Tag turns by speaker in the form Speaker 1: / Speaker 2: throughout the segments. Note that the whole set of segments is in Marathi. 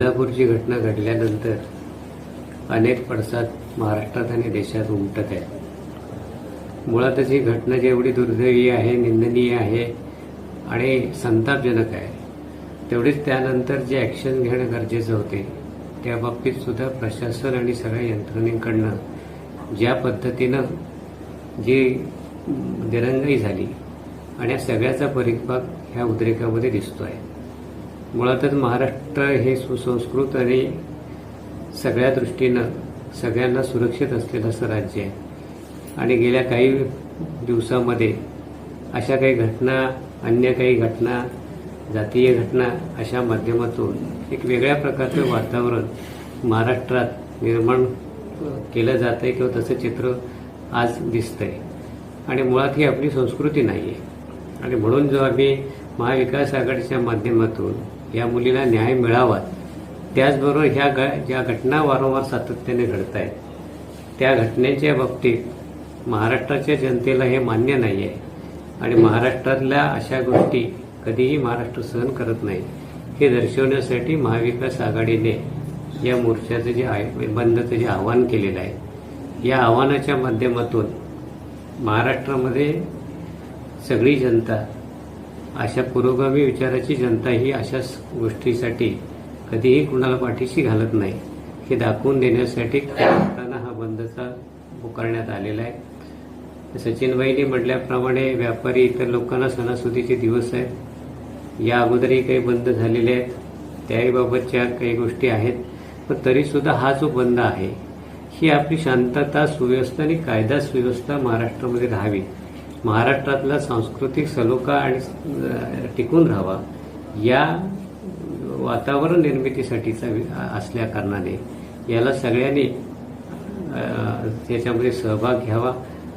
Speaker 1: कोल्हापूरची घटना घडल्यानंतर अनेक पडसाद महाराष्ट्रात आणि देशात उमटत आहेत. मुळातच ही घटना जेवढी दुर्दैवी आहे निंदनीय आहे आणि संतापजनक आहे तेवढीच त्यानंतर जे ॲक्शन घेणं गरजेचं होते त्या बाबतीत सुद्धा प्रशासन आणि सगळ्या यंत्रणेकडनं ज्या पद्धतीनं जी दिरंगाई झाली आणि या सगळ्याचा परिपाक ह्या उद्रेकामध्ये दिसतो आहे मुळातच महाराष्ट्र हे सुसंस्कृत आणि सगळ्या दृष्टीनं सगळ्यांना सुरक्षित असलेलं असं राज्य आहे. आणि गेल्या काही दिवसामध्ये अशा काही घटना अन्य काही घटना जातीय घटना अशा माध्यमातून एक वेगळ्या प्रकारचं वातावरण महाराष्ट्रात निर्माण केलं जात आहे किंवा तसं चित्र आज दिसतंय. आणि मुळात ही आपली संस्कृती नाही आहे आणि म्हणून जो आम्ही महाविकास आघाडीच्या माध्यमातून या मुलीला न्याय मिळावा. त्याचबरोबर ह्या ग ज्या घटना वारंवार सातत्याने घडत आहेत त्या घटनेच्या बाबतीत महाराष्ट्राच्या जनतेला हे मान्य नाही आहे आणि महाराष्ट्रातल्या अशा गोष्टी कधीही महाराष्ट्र सहन करत नाही. हे दर्शवण्यासाठी महाविकास आघाडीने या मोर्चाचं जे आहे बंदचं जे आवाहन केलेलं आहे या आव्हानाच्या माध्यमातून महाराष्ट्रामध्ये सगळी जनता अशा पुरोगामी विचाराची जनता ही अशाच गोष्टीसाठी कधीही कुणाला पाठीशी घालत नाही. हे दाखवून देण्यासाठी करताना हा बंदचा पुकारण्यात आलेला आहे. सचिनबाईंनी म्हटल्याप्रमाणे व्यापारी इतर लोकांना सणासुदीचे दिवस आहेत. या अगोदरही काही बंद झालेले आहेत. त्याही बाबतच्या काही गोष्टी आहेत. पण तरीसुद्धा हा जो बंद आहे ही आपली शांतता सुव्यवस्था आणि कायदा सुव्यवस्था महाराष्ट्रामध्ये राहावी. महाराष्ट्रातला सांस्कृतिक सलोखा आणि टिकून राहावा या वातावरण निर्मितीसाठीचा वि- असल्या कारणाने याला सगळ्यांनी त्याच्यामध्ये सहभाग घ्यावा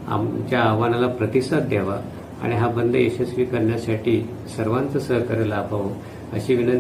Speaker 1: आमच्या आव्हानाला प्रतिसाद द्यावा आणि हा बंद यशस्वी करण्यासाठी सर्वांचं सहकार्य लाभावं अशी विनंती